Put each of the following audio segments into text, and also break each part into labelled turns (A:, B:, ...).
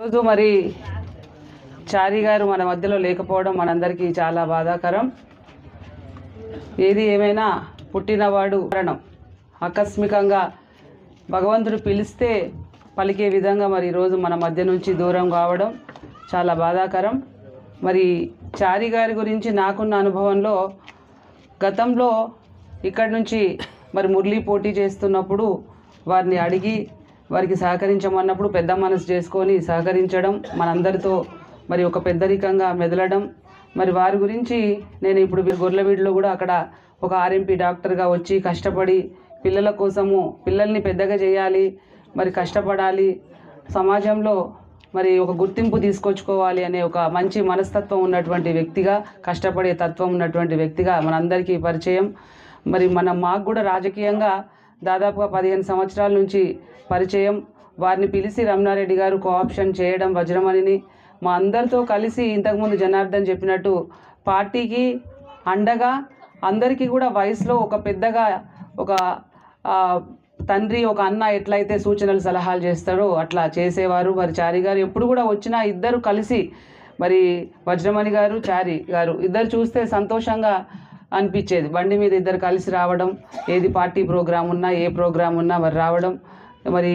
A: రోజు మరి చారి గారు మన మధ్యలో లేకపోవడం మనందరికీ చాలా బాధాకరం. ఏది ఏమైనా పుట్టినవాడు మరణం. ఆకస్మికంగా భగవంతుడు పిలిస్తే పలికే విధంగా మరి ఈరోజు మన మధ్య నుంచి దూరం కావడం చాలా బాధాకరం. మరి చారి గారి గురించి నాకున్న అనుభవంలో గతంలో ఇక్కడి నుంచి మరి మురళి పోటీ చేస్తున్నప్పుడు వారిని అడిగి వారికి సహకరించమన్నప్పుడు పెద్ద మనసు చేసుకొని సహకరించడం మనందరితో మరి ఒక పెద్దరికంగా మెదలడం. మరి వారి గురించి నేను ఇప్పుడు గొర్రెవీడిలో కూడా అక్కడ ఒక ఆర్ఎంపీ డాక్టర్గా వచ్చి కష్టపడి పిల్లల కోసము పిల్లల్ని పెద్దగా చేయాలి మరి కష్టపడాలి సమాజంలో మరి ఒక గుర్తింపు తీసుకొచ్చుకోవాలి అనే ఒక మంచి మనస్తత్వం ఉన్నటువంటి వ్యక్తిగా కష్టపడే తత్వం ఉన్నటువంటి వ్యక్తిగా మనందరికీ పరిచయం. మరి మన మాకు కూడా రాజకీయంగా దాదాపుగా పదిహేను సంవత్సరాల నుంచి పరిచయం. వారిని పిలిచి రమణారెడ్డి గారు కోఆప్షన్ చేయడం వజ్రమణిని. మా అందరితో కలిసి ఇంతకుముందు జనార్దన్ చెప్పినట్టు పార్టీకి అండగా అందరికీ కూడా వయసులో ఒక పెద్దగా ఒక తండ్రి ఒక అన్న ఎట్లయితే సూచనలు సలహాలు చేస్తాడో అట్లా చేసేవారు. మరి చారి గారు ఎప్పుడు కూడా వచ్చినా ఇద్దరు కలిసి మరి వజ్రమణి గారు చారి గారు ఇద్దరు చూస్తే సంతోషంగా అనిపించేది. బండి మీద ఇద్దరు కలిసి రావడం ఏది పార్టీ ప్రోగ్రాం ఉన్నా ఏ ప్రోగ్రాం ఉన్నా మరి రావడం. మరి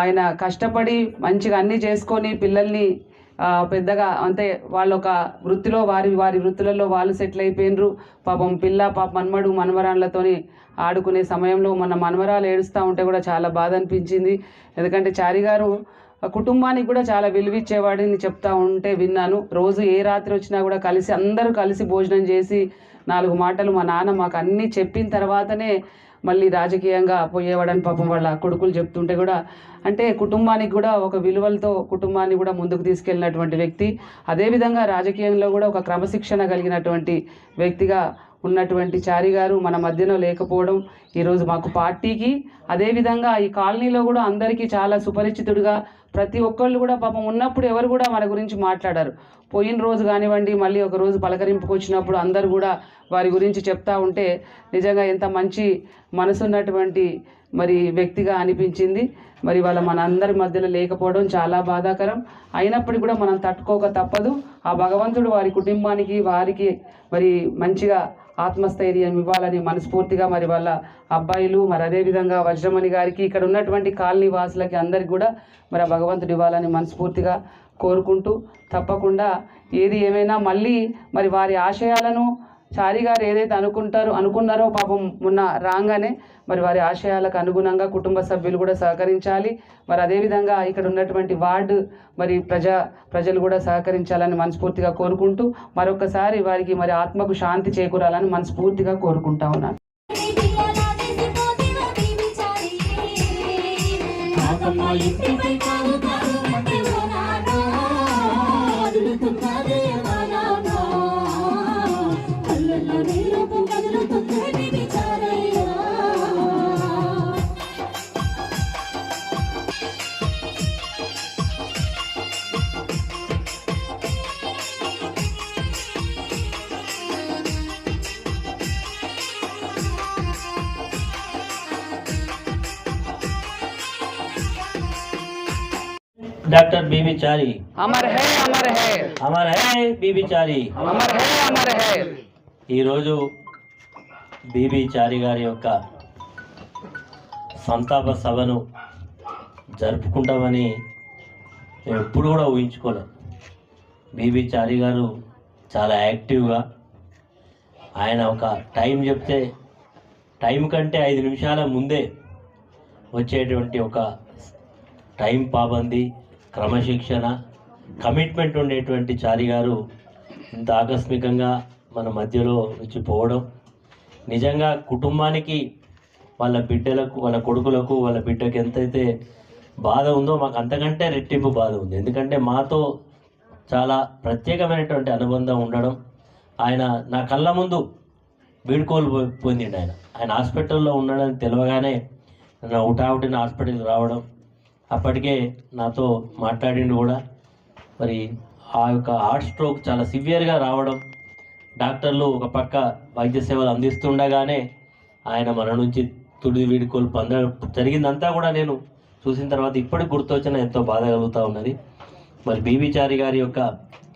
A: ఆయన కష్టపడి మంచిగా అన్నీ చేసుకొని పిల్లల్ని పెద్దగా అంటే వాళ్ళ ఒక వృత్తిలో వారి వారి వృత్తులలో వాళ్ళు సెటిల్ అయిపోయినరు. పాపం పిల్ల పాప మన్మడు మనవరాళ్ళతోని ఆడుకునే సమయంలో మన మనవరాలు ఏడుస్తూ ఉంటే కూడా చాలా బాధ అనిపించింది. ఎందుకంటే చారి గారు కుటుంబానికి కూడా చాలా విలువిచ్చేవాడిని చెప్తా ఉంటే విన్నాను. రోజు ఏ రాత్రి వచ్చినా కూడా కలిసి అందరూ కలిసి భోజనం చేసి నాలుగు మాటలు మా నాన్న మాకు అన్నీ చెప్పిన తర్వాతనే మళ్ళీ రాజకీయంగా పోయేవాడని పాపం వాళ్ళ కొడుకులు చెప్తుంటే కూడా అంటే కుటుంబానికి కూడా ఒక విలువలతో కుటుంబాన్ని కూడా ముందుకు తీసుకెళ్ళినటువంటి వ్యక్తి. అదేవిధంగా రాజకీయంలో కూడా ఒక క్రమశిక్షణ కలిగినటువంటి వ్యక్తిగా ఉన్నటువంటి చారి గారు మన మధ్యలో లేకపోవడం ఈరోజు మాకు పార్టీకి. అదేవిధంగా ఈ కాలనీలో కూడా అందరికీ చాలా సుపరిచితుడుగా ప్రతి ఒక్కళ్ళు కూడా పాపం ఉన్నప్పుడు ఎవరు కూడా మన గురించి మాట్లాడారు. పోయిన రోజు కానివ్వండి మళ్ళీ ఒక రోజు పలకరింపుకు వచ్చినప్పుడు అందరు కూడా వారి గురించి చెప్తా ఉంటే నిజంగా ఎంత మంచి మనసున్నటువంటి మరి వ్యక్తిగా అనిపించింది. మరి వాళ్ళ మన అందరి మధ్యలో లేకపోవడం చాలా బాధాకరం. అయినప్పటికీ కూడా మనం తట్టుకోక తప్పదు. ఆ భగవంతుడు వారి కుటుంబానికి వారికి మరి మంచిగా ఆత్మస్థైర్యం ఇవ్వాలని మనస్ఫూర్తిగా మరి వాళ్ళ అబ్బాయిలు మరి అదేవిధంగా వజ్రమణి గారికి ఇక్కడ ఉన్నటువంటి కాలనీ వాసులకి అందరికి కూడా మరి ఆ భగవంతుడు ఇవ్వాలని మనస్ఫూర్తిగా కోరుకుంటూ తప్పకుండా ఏది ఏమైనా మళ్ళీ మరి వారి ఆశయాలను చారి గారు ఏదైతే అనుకుంటారో అనుకున్నారో పాపం మొన్న రాగానే మరి వారి ఆశయాలకు అనుగుణంగా కుటుంబ సభ్యులు కూడా సహకరించాలి. మరి అదేవిధంగా ఇక్కడ ఉన్నటువంటి వార్డు మరి ప్రజా ప్రజలు కూడా సహకరించాలని మనస్ఫూర్తిగా కోరుకుంటూ మరొకసారి వారికి మరి ఆత్మకు శాంతి చేకూరాలని మనస్ఫూర్తిగా కోరుకుంటా ఉన్నాను.
B: కాకమ్మ ఇంటిపై కాలు కాలు doctor
C: B B Chari Amar
A: hey Amar hey Amar
C: hey B B Chari
A: Amar hey Amar hey
C: ఈరోజు బీబీ చారి గారి యొక్క సంతాప సభను జరుపుకుంటామని మేము ఎప్పుడు కూడా ఊహించుకోలేదు బీబీ చారి గారు చాలా యాక్టివ్గా ఆయన ఒక టైం చెప్తే టైం కంటే ఐదు నిమిషాల ముందే వచ్చేటువంటి ఒక టైం పాబంది క్రమశిక్షణ కమిట్మెంట్ ఉండేటువంటి చారి గారు ఇంత ఆకస్మికంగా మన మధ్యలో నుంచి పోవడం నిజంగా కుటుంబానికి వాళ్ళ బిడ్డలకు వాళ్ళ కొడుకులకు వాళ్ళ బిడ్డకు ఎంతైతే బాధ ఉందో మాకు అంతకంటే రెట్టింపు బాధ ఉంది. ఎందుకంటే మాతో చాలా ప్రత్యేకమైనటువంటి అనుబంధం ఉండడం ఆయన నా కళ్ళ ముందు వీడుకోలు పో- పొందిండు ఆయన. ఆయన హాస్పిటల్లో ఉన్నాడని తెలియగానే నా ఉటావుటిన హాస్పిటల్కి రావడం అప్పటికే నాతో మాట్లాడిండు కూడా. మరి ఆ యొక్క హార్ట్ స్ట్రోక్ చాలా సివియర్గా రావడం డాక్టర్లు ఒక పక్క వైద్య సేవలు అందిస్తుండగానే ఆయన మన నుంచి తుడి వీడుకోలు పొందడం జరిగిందంతా కూడా నేను చూసిన తర్వాత ఇప్పటికి గుర్తొచ్చిన ఎంతో బాధ కలుగుతూ ఉన్నది. మరి బీబీచారి గారి యొక్క